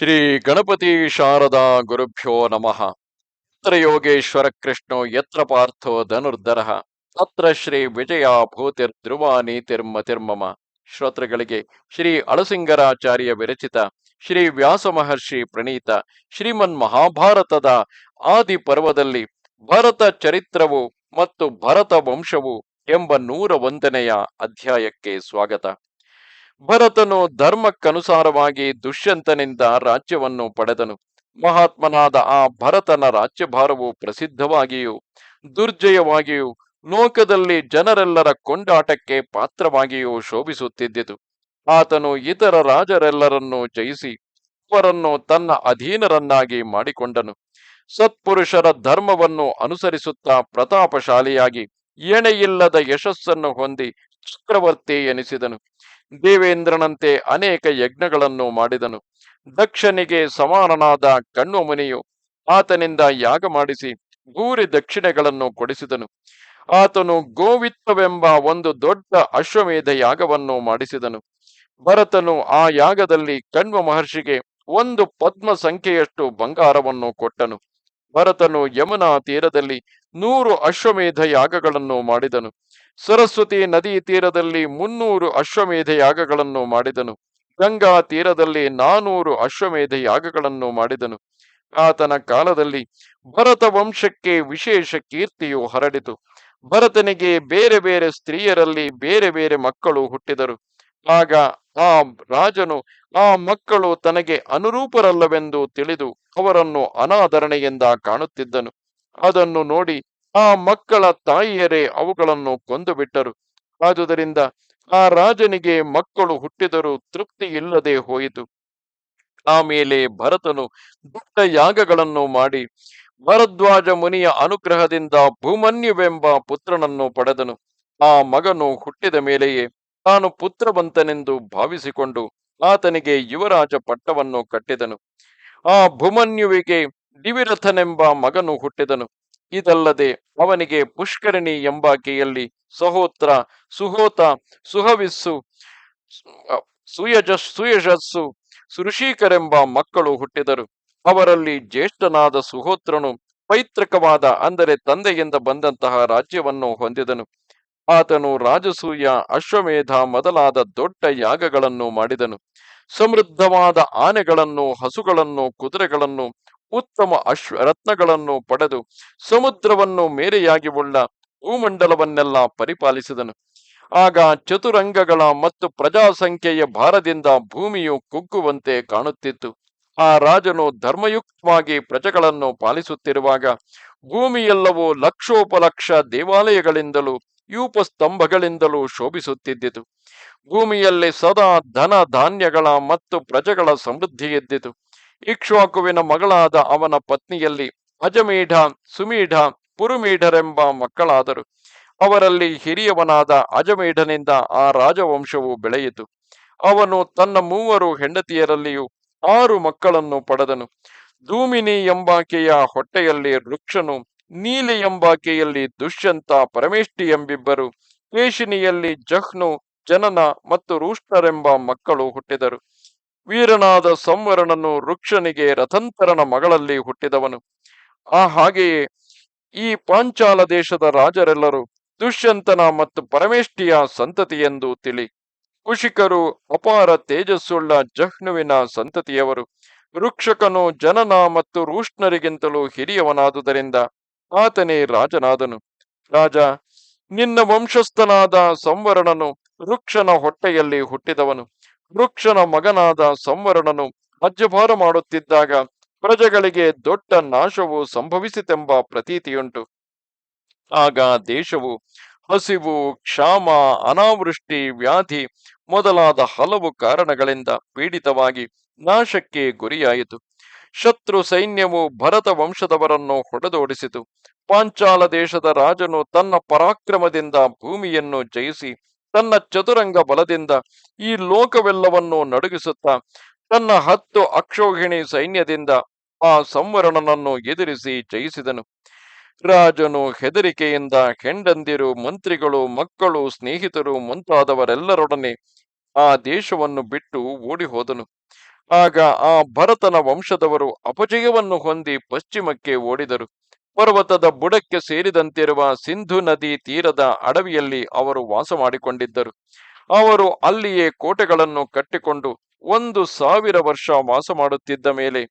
ಶ್ರೀ ಗಣಪತಿ ಶಾರದಾ ಗುರುಭ್ಯೋ ನಮಃ. ಯತ್ರ ಯೋಗೇಶ್ವರ ಕೃಷ್ಣೋ ಯತ್ರ ಪಾರ್ಥೋ ಧನುರ್ಧರ. ತತ್ರ ಶ್ರೀ ವಿಜಯ ಭೂತಿರ್ ಧ್ರುವ ನೀತಿರ್ಮತಿರ್ಮಮ ಶ್ರೋತೃಗಳಿಗೆ ಶ್ರೀ ಅಳಸಿಂಗರಾಚಾರ್ಯ ವಿರಚಿತ, ಶ್ರೀ ವ್ಯಾಸ ಮಹರ್ಷಿ ಪ್ರಣೀತ, ಶ್ರೀಮನ್ ಮಹಾಭಾರತದ ಆದಿ ಪರ್ವದಲ್ಲಿ ಭರತ ಚರಿತ್ರವು ಮತ್ತು ಭರತ ವಂಶವು ಎಂಬ ನೂರ ಒಂದನೆಯ ಅಧ್ಯಾಯಕ್ಕೆ ಸ್ವಾಗತ. ಭರತನು ಧರ್ಮಕ್ಕನುಸಾರವಾಗಿ ದುಷ್ಯಂತನಿಂದ ರಾಜ್ಯವನ್ನು ಪಡೆದನು. ಮಹಾತ್ಮನಾದ ಆ ಭರತನ ರಾಜ್ಯಭಾರವು ಪ್ರಸಿದ್ಧವಾಗಿಯೂ, ದುರ್ಜಯವಾಗಿಯೂ, ಲೋಕದಲ್ಲಿ ಜನರೆಲ್ಲರ ಕೊಂಡಾಟಕ್ಕೆ ಪಾತ್ರವಾಗಿಯೂ ಶೋಭಿಸುತ್ತಿದ್ದಿತು ಆತನು ಇತರ ರಾಜರೆಲ್ಲರನ್ನು ಜಯಿಸಿ, ಅವರನ್ನು ತನ್ನ ಅಧೀನರನ್ನಾಗಿ ಮಾಡಿಕೊಂಡನು. ಸತ್ಪುರುಷರ ಧರ್ಮವನ್ನು ಅನುಸರಿಸುತ್ತಾ ಪ್ರತಾಪಶಾಲಿಯಾಗಿ ಎಣೆಯಿಲ್ಲದ ಯಶಸ್ಸನ್ನು ಹೊಂದಿ ಚಕ್ರವರ್ತಿ ಎನಿಸಿದನು. ದೇವೇಂದ್ರನಂತೆ ಅನೇಕ ಯಜ್ಞಗಳನ್ನು ಮಾಡಿದನು. ದಕ್ಷನಿಗೆ ಸಮಾನನಾದ ಕಣ್ಣು ಮುನಿಯು ಆತನಿಂದ ಯಾಗ ಮಾಡಿಸಿ ಗೂರಿ ದಕ್ಷಿಣೆಗಳನ್ನು ಕೊಡಿಸಿದನು. ಆತನು ಗೋವಿತ್ತವೆಂಬ ಒಂದು ದೊಡ್ಡ ಅಶ್ವಮೇಧ ಯಾಗವನ್ನು ಮಾಡಿಸಿದನು. ಭರತನು ಆ ಯಾಗದಲ್ಲಿ ಕಣ್ವ ಮಹರ್ಷಿಗೆ ಒಂದು ಪದ್ಮ ಸಂಖ್ಯೆಯಷ್ಟು ಬಂಗಾರವನ್ನು ಕೊಟ್ಟನು. ಭರತನು ಯಮುನಾ ತೀರದಲ್ಲಿ ನೂರು ಅಶ್ವಮೇಧ ಯಾಗಗಳನ್ನು ಮಾಡಿದನು. ಸರಸ್ವತಿ ನದಿ ತೀರದಲ್ಲಿ ಮುನ್ನೂರು ಅಶ್ವಮೇಧ ಯಾಗಗಳನ್ನು ಮಾಡಿದನು. ಗಂಗಾ ತೀರದಲ್ಲಿ ನಾನೂರು ಅಶ್ವಮೇಧ ಯಾಗಗಳನ್ನು ಮಾಡಿದನು. ಆತನ ಕಾಲದಲ್ಲಿ ಭರತ ವಂಶಕ್ಕೆ ವಿಶೇಷ ಕೀರ್ತಿಯು ಹರಡಿತು. ಭರತನಿಗೆ ಬೇರೆ ಬೇರೆ ಸ್ತ್ರೀಯರಲ್ಲಿ ಬೇರೆ ಬೇರೆ ಮಕ್ಕಳು ಹುಟ್ಟಿದರು. ಆಗ ಆ ರಾಜನು ಆ ಮಕ್ಕಳು ತನಗೆ ಅನುರೂಪರಲ್ಲವೆಂದು ತಿಳಿದು ಅವರನ್ನು ಅನಾದರಣೆಯಿಂದ ಕಾಣುತ್ತಿದ್ದನು. ಅದನ್ನು ನೋಡಿ ಆ ಮಕ್ಕಳ ತಾಯಿಯರೇ ಅವುಗಳನ್ನು ಕೊಂದು ಬಿಟ್ಟರು ಆದುದರಿಂದ ಆ ರಾಜನಿಗೆ ಮಕ್ಕಳು ಹುಟ್ಟಿದರೂ ತೃಪ್ತಿ ಇಲ್ಲದೆ ಹೋಯಿತು. ಆಮೇಲೆ ಭರತನು ದೊಡ್ಡ ಯಾಗಗಳನ್ನು ಮಾಡಿ ಭರದ್ವಾಜ ಮುನಿಯ ಅನುಗ್ರಹದಿಂದ ಭೂಮನ್ಯುವೆಂಬ ಪುತ್ರನನ್ನು ಪಡೆದನು. ಆ ಮಗನು ಹುಟ್ಟಿದ ಮೇಲೆಯೇ ತಾನು ಪುತ್ರವಂತನೆಂದು ಭಾವಿಸಿಕೊಂಡು ಆತನಿಗೆ ಯುವರಾಜ ಪಟ್ಟವನ್ನು ಕಟ್ಟಿದನು. ಆ ಭೂಮನ್ಯುವಿಗೆ ದಿವಿರಥನೆಂಬ ಮಗನು ಹುಟ್ಟಿದನು. ಇದಲ್ಲದೆ ಅವನಿಗೆ ಪುಷ್ಕರಣಿ ಎಂಬಾಕೆಯಲ್ಲಿ ಸಹೋತ್ರ, ಸುಹೋತ, ಸುಹವಿಸ್ಸು ಸುಯಜಸ್ ಸುಯಶಸ್ಸು ಸುಋಷೀಕರೆಂಬ ಮಕ್ಕಳು ಹುಟ್ಟಿದರು. ಅವರಲ್ಲಿ ಜ್ಯೇಷ್ಠನಾದ ಸುಹೋತ್ರನು ಪೈತೃಕವಾದ, ಅಂದರೆ ತಂದೆಯಿಂದ ಬಂದಂತಹ ರಾಜ್ಯವನ್ನು ಹೊಂದಿದನು. ಆತನು ರಾಜಸೂಯ, ಅಶ್ವಮೇಧ ಮೊದಲಾದ ದೊಡ್ಡ ಯಾಗಗಳನ್ನು ಮಾಡಿದನು. ಸಮೃದ್ಧವಾದ ಆನೆಗಳನ್ನು, ಹಸುಗಳನ್ನು, ಕುದುರೆಗಳನ್ನು ಉತ್ತಮ ಅಶ್ವ ರತ್ನಗಳನ್ನು ಪಡೆದು ಸಮುದ್ರವನ್ನು ಮೇರೆಯಾಗಿ ಉಳ್ಳ ಭೂಮಂಡಲವನ್ನೆಲ್ಲ ಪರಿಪಾಲಿಸಿದನು. ಆಗ ಚತುರಂಗಗಳ ಮತ್ತು ಪ್ರಜಾಸಂಖ್ಯೆಯ ಭಾರದಿಂದ ಭೂಮಿಯು ಕುಗ್ಗುವಂತೆ ಕಾಣುತ್ತಿತ್ತು. ಆ ರಾಜನು ಧರ್ಮಯುಕ್ತವಾಗಿ ಪ್ರಜೆಗಳನ್ನು ಪಾಲಿಸುತ್ತಿರುವಾಗ ಭೂಮಿಯೆಲ್ಲವೂ ಲಕ್ಷೋಪಲಕ್ಷ ದೇವಾಲಯಗಳಿಂದಲೂ ಯೂಪಸ್ತಂಭಗಳಿಂದಲೂ ಶೋಭಿಸುತ್ತಿದ್ದಿತು. ಭೂಮಿಯಲ್ಲಿ ಸದಾ ಧನ ಧಾನ್ಯಗಳ ಮತ್ತು ಪ್ರಜೆಗಳ ಸಮೃದ್ಧಿ ಇದ್ದಿತು ಇಕ್ಷ್ವಾಕುವಿನ ಮಗಳಾದ ಅವನ ಪತ್ನಿಯಲ್ಲಿ ಅಜಮೀಢ, ಸುಮೀಢ, ಪುರುಮೀಢರೆಂಬ ಮಕ್ಕಳಾದರು. ಅವರಲ್ಲಿ ಹಿರಿಯವನಾದ ಅಜಮೀಢನಿಂದ ಆ ರಾಜವಂಶವು ಬೆಳೆಯಿತು. ಅವನು ತನ್ನ ಮೂವರು ಹೆಂಡತಿಯರಲ್ಲಿಯೂ ಆರು ಮಕ್ಕಳನ್ನು ಪಡೆದನು. ಧೂಮಿನಿ ಎಂಬಾಕೆಯ ಹೊಟ್ಟೆಯಲ್ಲಿ ವೃಕ್ಷನು, ನೀಲಿ ಎಂಬಾಕೆಯಲ್ಲಿ ದುಷ್ಯಂತ ಪರಮೇಷ್ಠಿ ಎಂಬಿಬ್ಬರು, ಕೇಶಿನಿಯಲ್ಲಿ ಜಹ್ನು, ಜನನ ಮತ್ತು ರೂಷ್ಟರೆಂಬ ಮಕ್ಕಳು ಹುಟ್ಟಿದರು. ವೀರನಾದ ಸಂವರಣನು ವೃಕ್ಷನಿಗೆ ರಥಂತರನ ಮಗಳಲ್ಲಿ ಹುಟ್ಟಿದವನು. ಆ ಹಾಗೆಯೇ ಈ ಪಾಂಚಾಲ ದೇಶದ ರಾಜರೆಲ್ಲರೂ ದುಷ್ಯಂತನ ಮತ್ತು ಪರಮೇಷ್ಠಿಯ ಸಂತತಿಯೆಂದು ತಿಳಿ. ಕುಶಿಕರು ಅಪಾರ ತೇಜಸ್ಸುಳ್ಳ ಜಹ್ನುವಿನ ಸಂತತಿಯವರು. ವೃಕ್ಷಕನು ಜನನ ಮತ್ತು ರೂಷ್ಣರಿಗಿಂತಲೂ ಹಿರಿಯವನಾದುದರಿಂದ ಆತನೇ ರಾಜನಾದನು. ರಾಜ, ನಿನ್ನ ವಂಶಸ್ಥನಾದ ಸಂವರಣನು ವೃಕ್ಷನ ಹೊಟ್ಟೆಯಲ್ಲಿ ಹುಟ್ಟಿದವನು. ವೃಕ್ಷನ ಮಗನಾದ ಸಂವರಣನು ರಾಜ್ಯಭಾರ ಮಾಡುತ್ತಿದ್ದಾಗ ಪ್ರಜೆಗಳಿಗೆ ದೊಡ್ಡ ನಾಶವು ಸಂಭವಿಸಿತೆಂಬ ಪ್ರತೀತಿಯುಂಟು. ಆಗ ದೇಶವು ಹಸಿವು, ಕ್ಷಾಮ, ಅನಾವೃಷ್ಟಿ, ವ್ಯಾಧಿ ಮೊದಲಾದ ಹಲವು ಕಾರಣಗಳಿಂದ ಪೀಡಿತವಾಗಿ ನಾಶಕ್ಕೆ ಗುರಿಯಾಯಿತು. ಶತ್ರು ಸೈನ್ಯವು ಭರತ ವಂಶದವರನ್ನು ಹೊಡೆದೋಡಿಸಿತು. ಪಾಂಚಾಲ ದೇಶದ ರಾಜನು ತನ್ನ ಪರಾಕ್ರಮದಿಂದ ಭೂಮಿಯನ್ನು ಜಯಿಸಿ ತನ್ನ ಚತುರಂಗ ಬಲದಿಂದ ಈ ಲೋಕವೆಲ್ಲವನ್ನು ನಡುಗಿಸುತ್ತಾ ತನ್ನ ಹತ್ತು ಅಕ್ಷೋಹಿಣಿ ಸೈನ್ಯದಿಂದ ಆ ಸಂವರಣನನ್ನು ಎದುರಿಸಿ ಜಯಿಸಿದನು. ರಾಜನು ಹೆದರಿಕೆಯಿಂದ ಹೆಂಡಂದಿರು ಮಂತ್ರಿಗಳು, ಮಕ್ಕಳು, ಸ್ನೇಹಿತರು ಮುಂತಾದವರೆಲ್ಲರೊಡನೆ ಆ ದೇಶವನ್ನು ಬಿಟ್ಟು ಓಡಿ ಹೋದನು ಆಗ ಆ ಭರತನ ವಂಶದವರು ಅಪಜಯವನ್ನು ಹೊಂದಿ ಪಶ್ಚಿಮಕ್ಕೆ ಓಡಿದರು. ಪರ್ವತದ ಬುಡಕ್ಕೆ ಸೇರಿದಂತಿರುವ ಸಿಂಧು ನದಿ ತೀರದ ಅಡವಿಯಲ್ಲಿ ಅವರು ವಾಸ ಮಾಡಿಕೊಂಡಿದ್ದರು ಅವರು ಅಲ್ಲಿಯೇ ಕೋಟೆಗಳನ್ನು ಕಟ್ಟಿಕೊಂಡು ಒಂದು ಸಾವಿರ ವರ್ಷ ವಾಸ ಮಾಡುತ್ತಿದ್ದ ಮೇಲೆ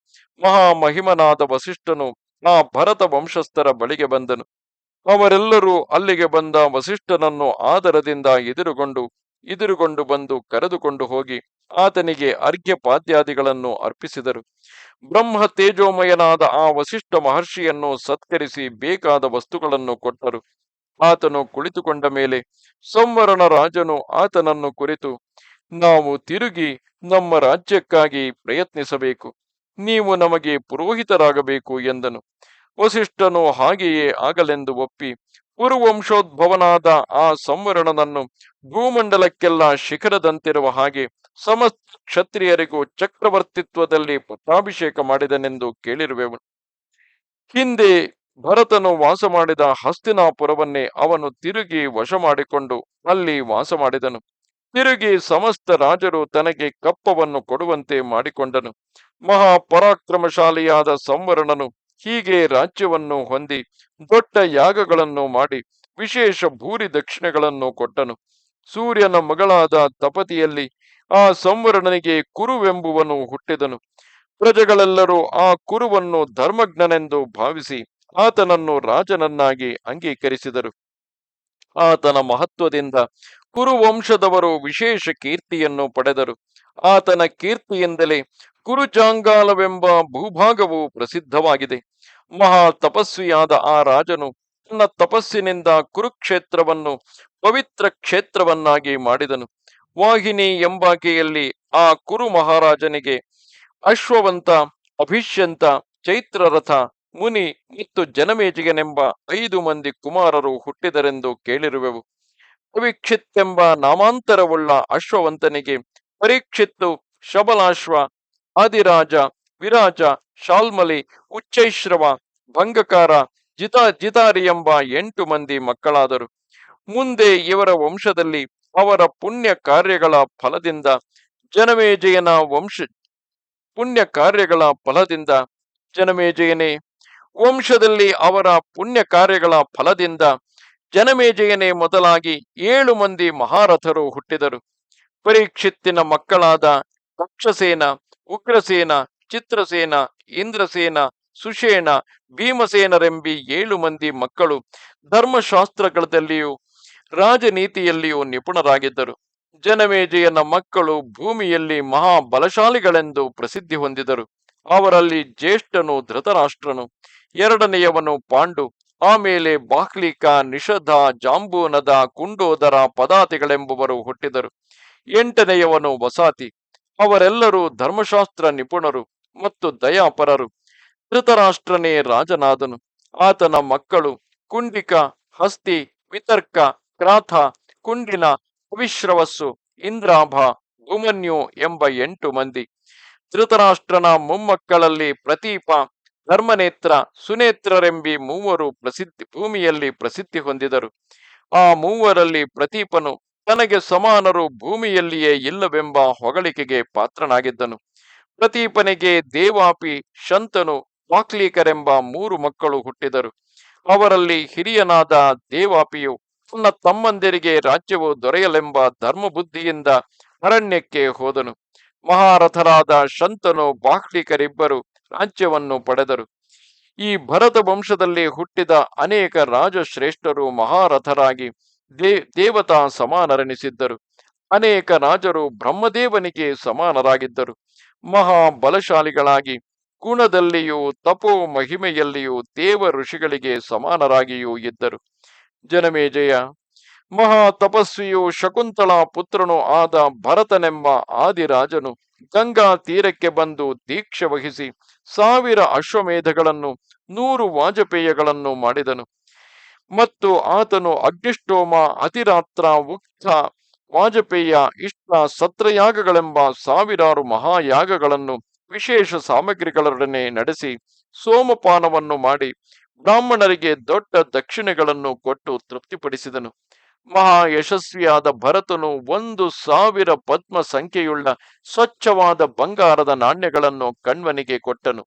ಮಹಾಮಹಿಮನಾದ ವಸಿಷ್ಠನು ಆ ಭರತ ವಂಶಸ್ಥರ ಬಳಿಗೆ ಬಂದನು. ಅವರೆಲ್ಲರೂ ಅಲ್ಲಿಗೆ ಬಂದ ವಸಿಷ್ಠನನ್ನು ಆದರದಿಂದ ಎದುರುಗೊಂಡು ಎದುರುಗೊಂಡು ಬಂದು ಕರೆದುಕೊಂಡು ಹೋಗಿ ಆತನಿಗೆ ಅರ್ಘ್ಯ ಪಾದ್ಯಾದಿಗಳನ್ನು ಅರ್ಪಿಸಿದರು. ಬ್ರಹ್ಮ ತೇಜೋಮಯನಾದ ಆ ವಸಿಷ್ಠ ಮಹರ್ಷಿಯನ್ನು ಸತ್ಕರಿಸಿ ಬೇಕಾದ ವಸ್ತುಗಳನ್ನು ಕೊಟ್ಟರು. ಆತನು ಕುಳಿತುಕೊಂಡ ಮೇಲೆ ಸಂವರಣ ರಾಜನು ಆತನನ್ನು ಕುರಿತು, ನಾವು ತಿರುಗಿ ನಮ್ಮ ರಾಜ್ಯಕ್ಕಾಗಿ ಪ್ರಯತ್ನಿಸಬೇಕು. ನೀವು ನಮಗೆ ಪುರೋಹಿತರಾಗಬೇಕು ಎಂದನು. ವಸಿಷ್ಠನು ಹಾಗೆಯೇ ಆಗಲೆಂದು ಒಪ್ಪಿ ಕುರುವಂಶೋದ್ಭವನಾದ ಆ ಸಂವರಣನನ್ನು ಭೂಮಂಡಲಕ್ಕೆಲ್ಲ ಶಿಖರದಂತಿರುವ ಹಾಗೆ ಸಮಸ್ತ ಕ್ಷತ್ರಿಯರಿಗೂ ಚಕ್ರವರ್ತಿತ್ವದಲ್ಲಿ ಪಟ್ಟಾಭಿಷೇಕ ಮಾಡಿದನೆಂದು ಕೇಳಿರುವೆವು. ಹಿಂದೆ ಭರತನು ವಾಸ ಮಾಡಿದ ಹಸ್ತಿನಾಪುರವನ್ನೇ ಅವನು ತಿರುಗಿ ವಶ ಮಾಡಿಕೊಂಡು ಅಲ್ಲಿ ವಾಸ ಮಾಡಿದನು. ತಿರುಗಿ ಸಮಸ್ತ ರಾಜರು ತನಗೆ ಕಪ್ಪವನ್ನು ಕೊಡುವಂತೆ ಮಾಡಿಕೊಂಡನು. ಮಹಾಪರಾಕ್ರಮಶಾಲಿಯಾದ ಸಂವರಣನು ಹೀಗೆ ರಾಜ್ಯವನ್ನು ಹೊಂದಿ ದೊಡ್ಡ ಯಾಗಗಳನ್ನು ಮಾಡಿ ವಿಶೇಷ ಭೂರಿ ದಕ್ಷಿಣೆಗಳನ್ನು ಕೊಟ್ಟನು. ಸೂರ್ಯನ ಮಗಳಾದ ತಪತಿಯಲ್ಲಿ ಆ ಸಂವರಣನಿಗೆ ಕುರುವೆಂಬುವನು ಹುಟ್ಟಿದನು. ಪ್ರಜೆಗಳೆಲ್ಲರೂ ಆ ಕುರುವನ್ನು ಧರ್ಮಜ್ಞನೆಂದು ಭಾವಿಸಿ ಆತನನ್ನು ರಾಜನನ್ನಾಗಿ ಅಂಗೀಕರಿಸಿದರು. ಆತನ ಮಹತ್ವದಿಂದ ಕುರುವಂಶದವರು ವಿಶೇಷ ಕೀರ್ತಿಯನ್ನು ಪಡೆದರು. ಆತನ ಕೀರ್ತಿಯಿಂದಲೇ ಕುರುಜಾಂಗಾಲವೆಂಬ ಭೂಭಾಗವು ಪ್ರಸಿದ್ಧವಾಗಿದೆ. ಮಹಾ ತಪಸ್ವಿಯಾದ ಆ ರಾಜನು ತನ್ನ ತಪಸ್ಸಿನಿಂದ ಕುರುಕ್ಷೇತ್ರವನ್ನು ಪವಿತ್ರ ಕ್ಷೇತ್ರವನ್ನಾಗಿ ಮಾಡಿದನು. ವಾಹಿನಿ ಎಂಬಾಕೆಯಲ್ಲಿ ಆ ಕುರು ಮಹಾರಾಜನಿಗೆ ಅಶ್ವವಂತ, ಅಭಿಷ್ಯಂತ, ಚೈತ್ರರಥ, ಮುನಿ ಮತ್ತು ಜನಮೇಜಿಗನೆಂಬ ಐದು ಮಂದಿ ಕುಮಾರರು ಹುಟ್ಟಿದರೆಂದು ಕೇಳಿರುವೆವು. ಅವಿಕ್ಷಿತ್ತೆಂಬ ನಾಮಾಂತರವುಳ್ಳ ಅಶ್ವವಂತನಿಗೆ ಪರೀಕ್ಷಿತ್ತು ಶಬಲಾಶ್ವ ಆದಿರಾಜ ವಿರಾಜ, ಶಾಲ್ಮಲಿ, ಉಚ್ಚೈಶ್ರವ, ಭಂಗಕಾರ, ಜಿತಾ, ಜಿತಾರಿ ಎಂಬ ಎಂಟು ಮಂದಿ ಮಕ್ಕಳಾದರು. ಮುಂದೆ ಇವರ ವಂಶದಲ್ಲಿ ಅವರ ಪುಣ್ಯ ಕಾರ್ಯಗಳ ಫಲದಿಂದ, ಜನಮೇಜಯನ ವಂಶ, ಪುಣ್ಯ ಕಾರ್ಯಗಳ ಫಲದಿಂದ, ಜನಮೇಜಯನೇ, ವಂಶದಲ್ಲಿ ಅವರ ಪುಣ್ಯ ಕಾರ್ಯಗಳ ಫಲದಿಂದ, ಜನಮೇಜಯನೇ ಮೊದಲಾಗಿ ಏಳು ಮಂದಿ ಮಹಾರಥರು ಹುಟ್ಟಿದರು. ಪರೀಕ್ಷಿತ್ತಿನ ಮಕ್ಕಳಾದ ತಕ್ಷಸೇನ ಉಗ್ರಸೇನ, ಚಿತ್ರಸೇನ, ಇಂದ್ರಸೇನ, ಸುಷೇಣ, ಭೀಮಸೇನರೆಂಬಿ ಏಳು ಮಂದಿ ಮಕ್ಕಳು ಧರ್ಮಶಾಸ್ತ್ರಗಳಲ್ಲಿಯೂ ರಾಜನೀತಿಯಲ್ಲಿಯೂ ನಿಪುಣರಾಗಿದ್ದರು. ಜನಮೇಜಯನ ಮಕ್ಕಳು ಭೂಮಿಯಲ್ಲಿ ಮಹಾ ಬಲಶಾಲಿಗಳೆಂದು ಪ್ರಸಿದ್ಧಿ ಹೊಂದಿದರು. ಅವರಲ್ಲಿ ಜ್ಯೇಷ್ಠನು ಧೃತರಾಷ್ಟ್ರನು, ಎರಡನೆಯವನು ಪಾಂಡು ಆಮೇಲೆ ಬಾಹ್ಲಿಕ ನಿಷಧ, ಜಾಂಬೂನದ, ಕುಂಡೋದರ ಪದಾತಿಗಳೆಂಬುವರು ಹುಟ್ಟಿದರು. ಎಂಟನೆಯವನು ವಸಾತಿ ಅವರೆಲ್ಲರೂ ಧರ್ಮಶಾಸ್ತ್ರ ನಿಪುಣರು ಮತ್ತು ದಯಾಪರರು. ಧೃತರಾಷ್ಟ್ರನೇ ರಾಜನಾದನು. ಆತನ ಮಕ್ಕಳು ಕುಂಡಿಕ, ಹಸ್ತಿ, ವಿತರ್ಕ, ಕ್ರಾಥ, ಕುಂಡಿನ, ಅವಿಶ್ರವಸ್ಸು, ಇಂದ್ರಾಭ ಭೂಮನ್ಯು ಎಂಬ ಎಂಟು ಮಂದಿ. ಧೃತರಾಷ್ಟ್ರನ ಮೊಮ್ಮಕ್ಕಳಲ್ಲಿ ಪ್ರತೀಪ, ಧರ್ಮನೇತ್ರ, ಸುನೇತ್ರರೆಂಬಿ ಮೂವರು ಪ್ರಸಿದ್ಧಿ ಭೂಮಿಯಲ್ಲಿ ಪ್ರಸಿದ್ಧಿ ಹೊಂದಿದರು. ಆ ಮೂವರಲ್ಲಿ ಪ್ರತೀಪನು ತನಗೆ ಸಮಾನರು ಭೂಮಿಯಲ್ಲಿಯೇ ಇಲ್ಲವೆಂಬ ಹೊಗಳಿಕೆಗೆ ಪಾತ್ರನಾಗಿದ್ದನು. ಪ್ರತೀಪನಿಗೆ ದೇವಾಪಿ ಶಂತನು ವಾಕ್ಲೀಕರೆಂಬ ಮೂರು ಮಕ್ಕಳು ಹುಟ್ಟಿದರು. ಅವರಲ್ಲಿ ಹಿರಿಯನಾದ ದೇವಾಪಿಯು ತನ್ನ ತಮ್ಮಂದಿರಿಗೆ ರಾಜ್ಯವು ದೊರೆಯಲೆಂಬ ಧರ್ಮಬುದ್ಧಿಯಿಂದ ಅರಣ್ಯಕ್ಕೆ ಹೋದನು. ಮಹಾರಥರಾದ ಶಂತನು ಬಾಹ್ಲಿಕರಿಬ್ಬರು ರಾಜ್ಯವನ್ನು ಪಡೆದರು. ಈ ಭರತ ವಂಶದಲ್ಲಿ ಹುಟ್ಟಿದ ಅನೇಕ ರಾಜಶ್ರೇಷ್ಠರು ಮಹಾರಥರಾಗಿ ದೇ, ದೇವತಾ ಸಮಾನರೆನಿಸಿದ್ದರು. ಅನೇಕ ರಾಜರು ಬ್ರಹ್ಮದೇವನಿಗೆ ಸಮಾನರಾಗಿದ್ದರು. ಮಹಾ ಬಲಶಾಲಿಗಳಾಗಿ ಗುಣದಲ್ಲಿಯೂ ತಪೋ ಮಹಿಮೆಯಲ್ಲಿಯೂ ದೇವ ಋಷಿಗಳಿಗೆ ಸಮಾನರಾಗಿಯೂ ಇದ್ದರು. ಜನಮೇಜಯ ಮಹಾ ತಪಸ್ವಿಯು ಶಕುಂತಳ ಪುತ್ರನು ಆದ ಭರತನೆಂಬ ಆದಿರಾಜನು ಗಂಗಾ ತೀರಕ್ಕೆ ಬಂದು ದೀಕ್ಷೆ ವಹಿಸಿ ಸಾವಿರ ಅಶ್ವಮೇಧಗಳನ್ನು, ನೂರು ವಾಜಪೇಯಗಳನ್ನು ಮಾಡಿದನು. ಮತ್ತು ಆತನು ಅಗ್ನಿಷ್ಟೋಮ ಅತಿರಾತ್ರ ಉಕ್ತ ವಾಜಪೇಯ, ಇಷ್ಟ, ಸತ್ರಯಾಗಗಳೆಂಬ ಸಾವಿರಾರು ಮಹಾಯಾಗಗಳನ್ನು ವಿಶೇಷ ಸಾಮಗ್ರಿಗಳೊಡನೆ ನಡೆಸಿ ಸೋಮಪಾನವನ್ನು ಮಾಡಿ ಬ್ರಾಹ್ಮಣರಿಗೆ ದೊಡ್ಡ ದಕ್ಷಿಣೆಗಳನ್ನು ಕೊಟ್ಟು ತೃಪ್ತಿಪಡಿಸಿದನು. ಮಹಾ ಯಶಸ್ವಿಯಾದ ಭರತನು ಒಂದು ಸಾವಿರ ಪದ್ಮ ಸಂಖ್ಯೆಯುಳ್ಳ ಸ್ವಚ್ಛವಾದ ಬಂಗಾರದ ನಾಣ್ಯಗಳನ್ನು ಕಣ್ವನಿಗೆ ಕೊಟ್ಟನು.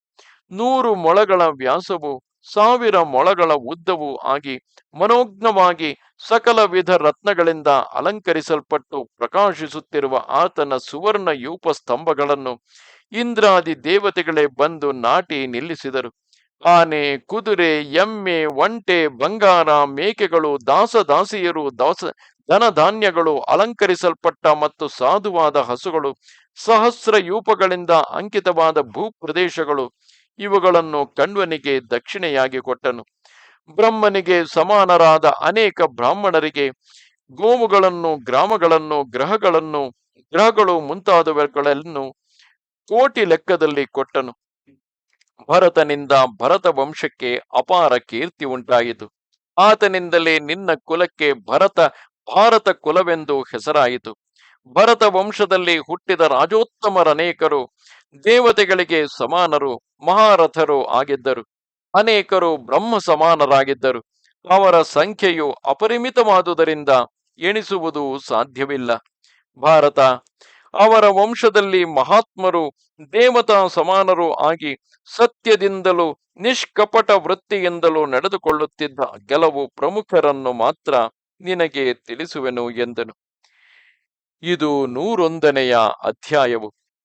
ನೂರು ಮೊಳಗಳ ವ್ಯಾಸವು ಸಾವಿರ ಮೊಳಗಳ ಉದ್ದವೂ ಆಗಿ ಮನೋಜ್ಞವಾಗಿ ಸಕಲ ವಿಧ ರತ್ನಗಳಿಂದ ಅಲಂಕರಿಸಲ್ಪಟ್ಟು ಪ್ರಕಾಶಿಸುತ್ತಿರುವ ಆತನ ಸುವರ್ಣ ಯೂಪ ಸ್ತಂಭಗಳನ್ನು ಇಂದ್ರಾದಿ ದೇವತೆಗಳೇ ಬಂದು ನಾಟಿ ನಿಲ್ಲಿಸಿದರು. ಆನೆ, ಕುದುರೆ, ಎಮ್ಮೆ, ಒಂಟೆ, ಬಂಗಾರ, ಮೇಕೆಗಳು ದಾಸದಾಸಿಯರು ದಾಸ ಧನಧಾನ್ಯಗಳು ಅಲಂಕರಿಸಲ್ಪಟ್ಟ ಮತ್ತು ಸಾಧುವಾದ ಹಸುಗಳು, ಸಹಸ್ರ ಯೂಪಗಳಿಂದ ಅಂಕಿತವಾದ ಭೂಪ್ರದೇಶಗಳು ಇವುಗಳನ್ನು ಕಣ್ವನಿಗೆ ದಕ್ಷಿಣೆಯಾಗಿ ಕೊಟ್ಟನು. ಬ್ರಹ್ಮನಿಗೆ ಸಮಾನರಾದ ಅನೇಕ ಬ್ರಾಹ್ಮಣರಿಗೆ ಗೋವುಗಳನ್ನು, ಗ್ರಾಮಗಳನ್ನು, ಗ್ರಹಗಳನ್ನು, ಗ್ರಹಗಳು ಮುಂತಾದವುಗಳನ್ನು ಕೋಟಿ ಲೆಕ್ಕದಲ್ಲಿ ಕೊಟ್ಟನು. ಭರತನಿಂದ ಭರತ ವಂಶಕ್ಕೆ ಅಪಾರ ಕೀರ್ತಿ ಉಂಟಾಯಿತು. ಆತನಿಂದಲೇ ನಿನ್ನ ಕುಲಕ್ಕೆ ಭರತ, ಭಾರತ ಕುಲವೆಂದು ಹೆಸರಾಯಿತು. ಭರತ ವಂಶದಲ್ಲಿ ಹುಟ್ಟಿದ ರಾಜೋತ್ತಮರನೇಕರು ದೇವತೆಗಳಿಗೆ ಸಮಾನರು, ಮಹಾರಥರು ಆಗಿದ್ದರು. ಅನೇಕರು ಬ್ರಹ್ಮ ಸಮಾನರಾಗಿದ್ದರು ಅವರ ಸಂಖ್ಯೆಯು ಅಪರಿಮಿತವಾದುದರಿಂದ ಎಣಿಸುವುದು ಸಾಧ್ಯವಿಲ್ಲ. ಭಾರತ, ಅವರ ವಂಶದಲ್ಲಿ ಮಹಾತ್ಮರು, ದೇವತಾ ಸಮಾನರು ಆಗಿ ಸತ್ಯದಿಂದಲೂ ನಿಷ್ಕಪಟ ವೃತ್ತಿಯಿಂದಲೂ ನಡೆದುಕೊಳ್ಳುತ್ತಿದ್ದ ಕೆಲವು ಪ್ರಮುಖರನ್ನು ಮಾತ್ರ ನಿನಗೆ ತಿಳಿಸುವೆನು ಎಂದನು. ಇದು ನೂರೊಂದನೆಯ ಅಧ್ಯಾಯವು.